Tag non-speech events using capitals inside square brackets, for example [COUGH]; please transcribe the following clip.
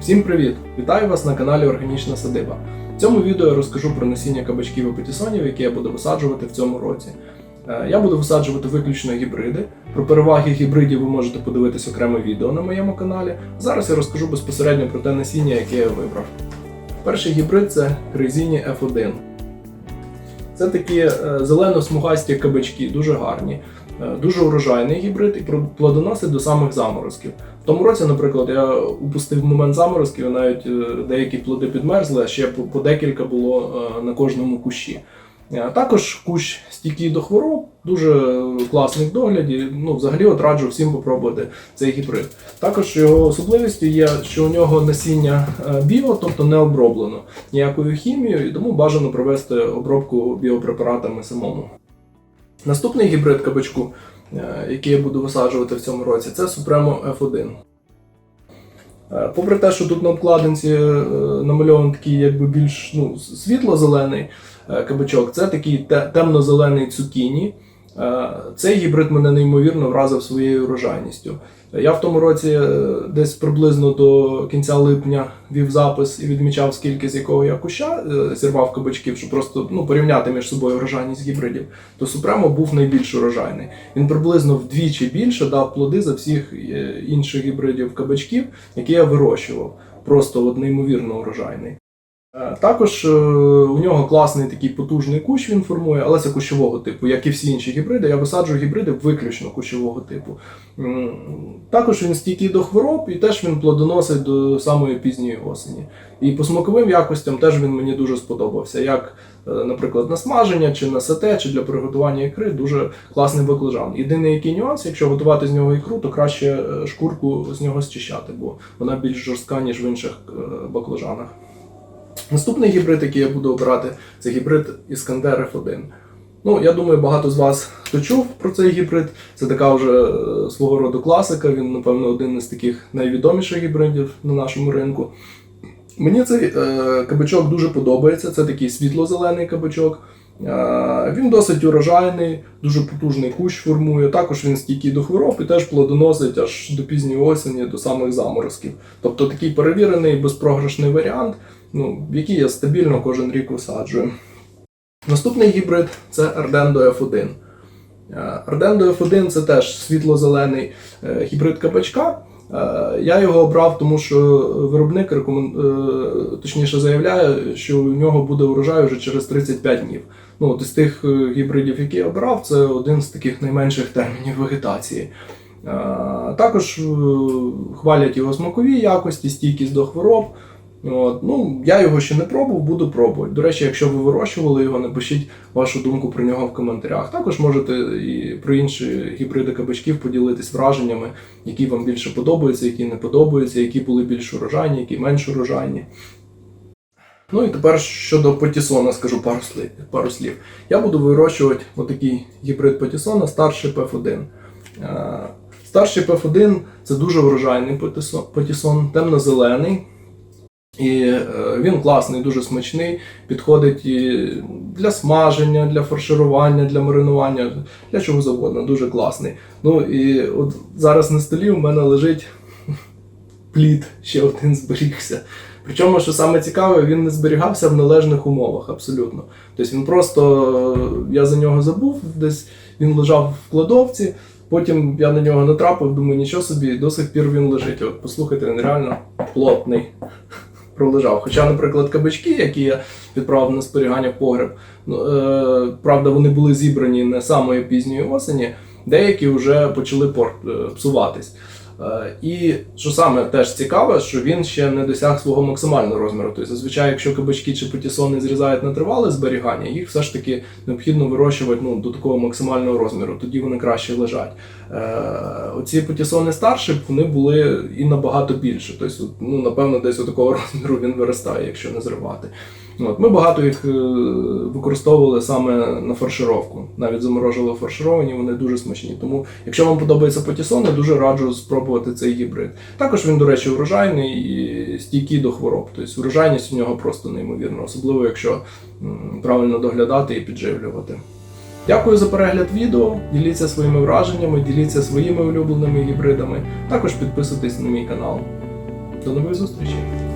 Всім привіт! Вітаю вас на каналі Органічна Садиба. В цьому відео я розкажу про насіння кабачків і патісонів, які я буду висаджувати в цьому році. Е, Я буду висаджувати виключно гібриди. Про переваги гібридів ви можете подивитись окреме відео на моєму каналі. Зараз я розкажу безпосередньо про те насіння, яке я вибрав. Перший гібрид це Резіні F1. Це такі е, зелено-смугасті кабачки, дуже гарні. Е, Дуже урожайний гібрид і плодоносить до самих заморозків. В тому році, наприклад, я упустив момент заморозків, навіть е, деякі плоди підмерзли, а ще по, декілька було е, на кожному кущі. Також кущ стійкий до хвороб, дуже класний в догляді. Ну, взагалі от раджу всім попробувати цей гібрид. Також його особливістю є, що у нього насіння біо, тобто не оброблено ніякою хімією, і тому бажано провести обробку біопрепаратами самому. Наступний гібрид кабачку, е, який я буду висаджувати в цьому році, це Supremo F1. Е, Попри те, що тут на обкладинці е, намальований такий якби більш ну, світло-зелений кабачок, це такий темно-зелений цукіні. Е, Цей гібрид мене неймовірно вразив своєю урожайністю. Я в тому році е, десь приблизно до кінця липня вів запис і відмічав, скільки з якого я куща е, зірвав кабачків, щоб просто ну, порівняти між собою урожайність гібридів. То Супремо був найбільш урожайний. Він приблизно вдвічі більше дав плоди за всіх інших гібридів кабачків, які я вирощував. Просто от неймовірно урожайний. Також е, у нього класний такий потужний кущ він формує, але це кущового типу, як і всі інші гібриди. Я висаджую гібриди виключно кущового типу. Також він стійкий до хвороб і теж він плодоносить до самої пізньої осені. І по смаковим якостям теж він мені дуже сподобався. Як, е, наприклад, на смаження, чи на сате, чи для приготування ікри дуже класний баклажан. Єдиний який нюанс, якщо готувати з нього ікру, то краще е, шкурку з нього зчищати, бо вона більш жорстка, ніж в інших баклажанах. Наступний гібрид, який я буду обирати, це гібрид Іскандер F1. Ну, я думаю, багато з вас хто чув про цей гібрид. Це така вже е, свого роду класика. Він, напевно, один із таких найвідоміших гібридів на нашому ринку. Мені цей е, кабачок дуже подобається. Це такий світло-зелений кабачок. Е, він досить урожайний, дуже потужний кущ формує. Також він стійкий до хвороб і теж плодоносить аж до пізньої осені, до самих заморозків. Тобто такий перевірений безпрограшний варіант, ну, який я стабільно кожен рік висаджую. Наступний гібрид це Ardendo F1. Е, Ardendo F1 це теж світло-зелений е, гібрид кабачка. Е, Я його обрав, тому що виробник рекомен... е, точніше заявляє, що у нього буде урожай вже через 35 днів. Ну, от із тих е, гібридів, які я обрав, це один з таких найменших термінів вегетації. Також хвалять його смакові якості, стійкість до хвороб. От, ну, я його ще не пробував, буду пробувати. До речі, якщо ви вирощували його, напишіть вашу думку про нього в коментарях. Також можете і про інші гібриди кабачків поділитись враженнями, які вам більше подобаються, які не подобаються, які були більш урожайні, які менш урожайні. Ну і тепер щодо Патісона скажу пару слів. Пару слів. Я буду вирощувати отакий гібрид Патісона старший P1. Е, Старший P1 це дуже урожайний патісон, патісон темно-зелений. І е, він класний, дуже смачний, підходить і для смаження, для фарширування, для маринування, для чого завгодно, дуже класний. Ну і от зараз на столі у мене лежить плід, ще один зберігся. Причому, що саме цікаве, він не зберігався в належних умовах абсолютно. Тобто він просто, я за нього забув, десь він лежав в кладовці, потім я на нього натрапив, думаю, нічого собі, до сих пір він лежить. От послухайте, він реально плотний пролежав. Хоча, наприклад, кабачки, які я відправив на спорігання в погреб, ну, е, правда, вони були зібрані не самої пізньої осені, деякі вже почали порт, е, псуватись. Е, І що саме теж цікаве, що він ще не досяг свого максимального розміру. Тобто, зазвичай, якщо кабачки чи патісони зрізають на тривале зберігання, їх все ж таки необхідно вирощувати ну, до такого максимального розміру, тоді вони краще лежать. Е, Оці патісони старші, вони були і набагато більше. Тобто, ну, напевно, десь у такого [LAUGHS] розміру він виростає, якщо не зривати. От, ми багато їх е, використовували саме на фаршировку. Навіть заморожували фаршировані, вони дуже смачні. Тому, якщо вам подобаються патісони, дуже раджу спробувати цей гібрид. Також він, до речі, урожайний і стійкий до хвороб. Тобто урожайність у нього просто неймовірна, особливо якщо правильно доглядати і підживлювати. Дякую за перегляд відео. Діліться своїми враженнями, діліться своїми улюбленими гібридами. Також підписуйтесь на мій канал. До нових зустрічей!